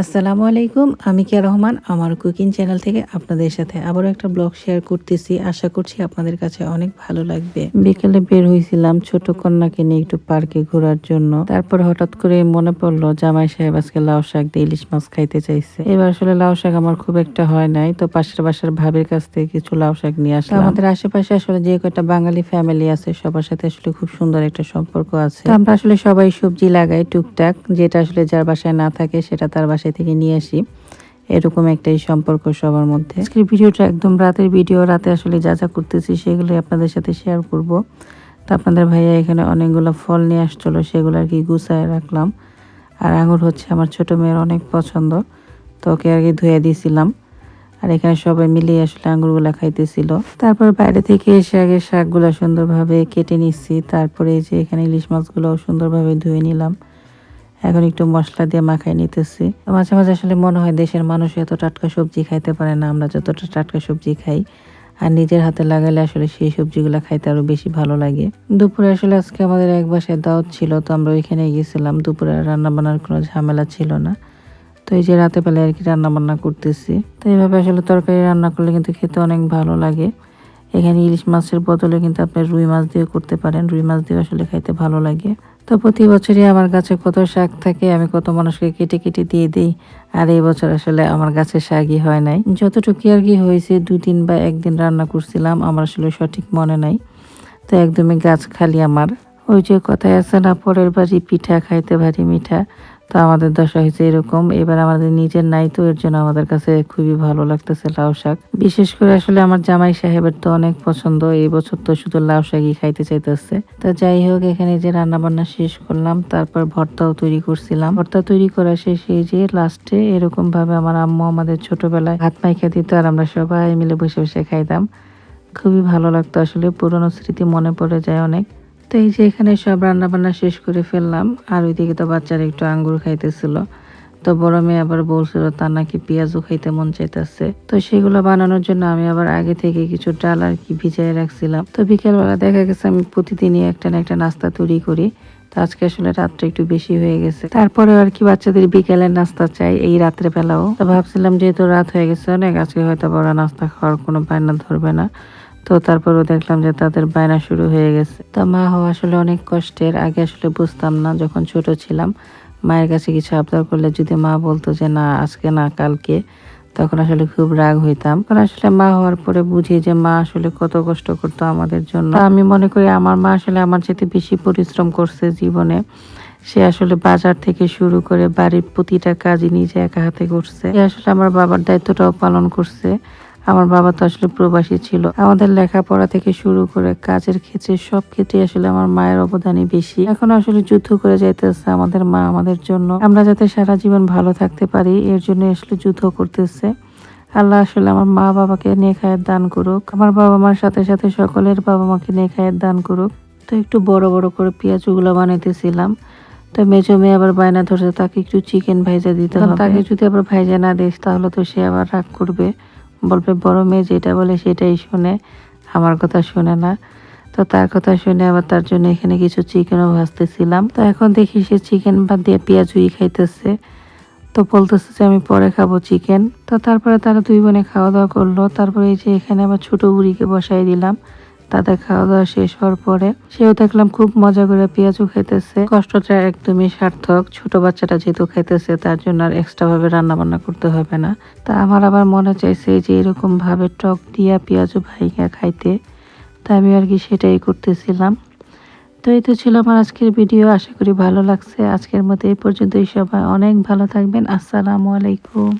আসসালামু আলাইকুম আমি কিয়া রহমান আমার কুকিং চ্যানেল থেকে আপনাদের সাথে আবারও একটা ব্লগ শেয়ার করতেছি। আশা করছি আপনাদের কাছে অনেক ভালো লাগবে। বিকেলে বের হয়েছিলাম ছোট কন্যাকে নিয়ে একটু পার্কে ঘোরার জন্য। তারপর হঠাৎ করে মনে পড়ল জামাই সাহেব আজকে লাউ শাক দিয়ে ইলিশ মাছ খাইতে চাইছে। এবার আসলে লাউ শাক আমার খুব একটা হয় নাই তো পাশের বাসার ভাবির কাছ থেকে কিছু লাউ শাক নিয়ে আসলাম। আমাদের আশেপাশে আসলে যে কয়টা বাঙালি ফ্যামিলি আছে সবার সাথে আসলে খুব সুন্দর একটা সম্পর্ক আছে। আমরা আসলে সবাই সবজি লাগাই টুকটাক যেটা আসলে যার বাসায় না থাকে সেটা তার বাসায় থেকে নিয়ে আসি। এরকম একটাই সম্পর্ক সবার মধ্যে। আজকের ভিডিওটা একদম রাতের ভিডিও, রাতে আসলে যা যা করতেছি সেগুলোই আপনাদের সাথে শেয়ার করব। তো আপনাদের ভাইয়া এখানে অনেকগুলো ফল নিয়ে আসছিল, সেগুলো আর কি গুছায় রাখলাম। আর আঙুর হচ্ছে আমার ছোট মেয়ের অনেক পছন্দ, তো ওকে আর কি ধুয়ে দিয়েছিলাম আর এখানে সবাই মিলিয়ে আসলে আঙুরগুলা খাইতেছিল। তারপর বাইরে থেকে এসে আগে শাকগুলো সুন্দরভাবে কেটে নিচ্ছি, তারপরে যে এখানে ইলিশ মাছগুলোও সুন্দরভাবে ধুয়ে নিলাম। এখন একটু মশলা দিয়ে মাখাই নিতেছি। মাঝে মাঝে আসলে মনে হয় দেশের মানুষ এত টাটকা সবজি খাইতে পারে না, আমরা যতটা টাটকা সবজি খাই, আর নিজের হাতে লাগালে আসলে সেই সবজিগুলো খাইতে আরও বেশি ভালো লাগে। দুপুরে আসলে আজকে আমাদের এক বাসায় দাওয়াত ছিল, তো আমরা ওইখানে গেছিলাম। দুপুরে রান্না বান্নার কোনো ঝামেলা ছিল না। তো এই যে রাতে বেলায় আর কি রান্না বান্না করতেছি। তো এইভাবে আসলে তরকারি রান্না করলে কিন্তু খেতে অনেক ভালো লাগে। এখানে ইলিশ মাছের বদলে কিন্তু আপনি রুই মাছ দিয়ে করতে পারেন। রুই মাছ দিয়ে আসলে খাইতে ভালো লাগে। তো প্রতি বছরই আমার গাছে কত শাক থাকে, আমি কত মানুষকে কেটে কেটে দিয়ে দিই। আর এই বছর আসলে আমার গাছে শাকই হয় নাই। যতটুকু আর কি হয়েছে, দুদিন বা একদিন রান্না করছিলাম, আমার আসলে সঠিক মনে নাই। তো একদমই গাছ খালি আমার। ওই যে কথায় আছে না, পরের বাড়ি পিঠা, খাইতে ভারী মিঠা। তো আমাদের দশা হয়েছে এরকম। এবার আমাদের নিজের নাই তো, এর জন্য আমাদের কাছে খুবই ভালো লাগতেছে লাউ শাক। বিশেষ করে আসলে আমার জামাই সাহেবের তো অনেক পছন্দ, এই বছর তো শুধু লাউ শাকই খাইতে চাইতেছে। তো যাই হোক, এখানে যে রান্না বান্না শেষ করলাম, তারপর ভর্তাও তৈরি করছিলাম। ভর্তা তৈরি করা শেষ যে লাস্টে এরকম ভাবে আমার আম্মু আমাদের ছোটবেলায় হাত মাইখা দিত আর আমরা সবাই মিলে বসে বসে খাইতাম। খুবই ভালো লাগতো আসলে, পুরনো স্মৃতি মনে পড়ে যায় অনেক। তো এই যে এখানে সব রান্না বান্না শেষ করে ফেললাম, আর ওইদিকে তো বাচ্চারা একটু আঙ্গুর খাইতেছিল। তো বড় মেয়ে আবার বলছিল, তার নাকি পেঁয়াজও খাইতে মন চাইতেছে। তো সেগুলো বানানোর জন্য আমি আবার আগে থেকে কিছু ডাল আর কি ভিজাই রাখছিলাম। তো বিকেলবেলা দেখা গেছে আমি প্রতিদিনই একটা না একটা নাস্তা তৈরি করি। তো আজকে আসলে রাতটা একটু বেশি হয়ে গেছে। তারপরে আর কি বাচ্চাদের বিকেলের নাস্তা চাই, এই রাত্রে বেলাও। তো ভাবছিলাম যেহেতু রাত হয়ে গেছে অনেক, আজকে হয়তো বড় নাস্তা খাওয়ার কোনো বায়না ধরবে না। তো তারপরও দেখলাম যে তাদের বায়না শুরু হয়ে গেছে। তো মা হওয়া আসলে অনেক কষ্টের, আগে আসলে বুঝতাম না যখন ছোট ছিলাম। মায়ের কাছে কিছু আবদার করলে যদি মা বলতো যে, না, আজকে না, কালকে, তখন আসলে খুব রাগ হইতাম। কারণ আসলে মা হওয়ার পরে বুঝি যে মা আসলে কত কষ্ট করতো আমাদের জন্য। আমি মনে করি আমার মা আসলে আমার চেয়ে বেশি পরিশ্রম করছে জীবনে। সে আসলে বাজার থেকে শুরু করে বাড়ির প্রতিটা কাজই নিজে একা হাতে করছে। আসলে আমার বাবার দায়িত্বটাও পালন করছে। আমার বাবা তো আসলে প্রবাসী ছিল। আমাদের লেখাপড়া থেকে শুরু করে কাজের ক্ষেত্রে সব ক্ষেত্রে আসলে আমার মায়ের অবদানই বেশি। এখন আসলে যুদ্ধ করে যাইতেছে আমাদের মা আমাদের জন্য। আমরা যাতে সারা জীবন ভালো থাকতে পারি এর জন্য আসলে যুদ্ধ করতেছে। আল্লাহ আসলে আমার মা বাবাকে নেখায়ের দান করুক। আমার বাবা মার সাথে সাথে সকলের বাবা মাকে নেখায়ের দান করুক। তো একটু বড় বড় করে পেঁয়াজগুলো বানাইতেছিলাম। তো মেজো মেয়ে আবার বায়না ধরছে তাকে একটু চিকেন ভাইজা দিতে হবে। তাকে যদি আবার ভাইজা না দিস তাহলে তো সে আবার রাগ করবে। বলবে, বড় মেয়ে যেটা বলে সেটাই শুনে, আমার কথা শুনে না। তো তার কথা শুনে আবার তার জন্য এখানে কিছু চিকেনও ভাজতেছিলাম। তো এখন দেখি সে চিকেন বাদ দিয়ে পেঁয়াজুই খাইতেছে। তো বলতেছে যে, আমি পরে খাব চিকেন। তো তারপরে তারা দুই বোনে খাওয়া দাওয়া করল। তারপরে এই যে এখানে আবার ছোটো বুড়িকে বসাই দিলাম। তাদের খাওয়া দাওয়া শেষ হওয়ার পরে সেও দেখলাম খুব মজা করে পেঁয়াজও খাইতেছে। কষ্টটা একদমই সার্থক। ছোট বাচ্চাটা যেহেতু খাইতেছে, তার জন্য আর এক্সট্রা ভাবে রান্না বান্না করতে হবে না। তা আমার আবার মনে চাইছে যে এরকম ভাবে টক দিয়া পেঁয়াজও ভাইগা খাইতে। তা আমি আর কি সেটাই করতেছিলাম। তো এই তো ছিল আমার আজকের ভিডিও। আশা করি ভালো লাগছে। আজকের মতো এই পর্যন্তই। সবাই অনেক ভালো থাকবেন। আসসালামু আলাইকুম।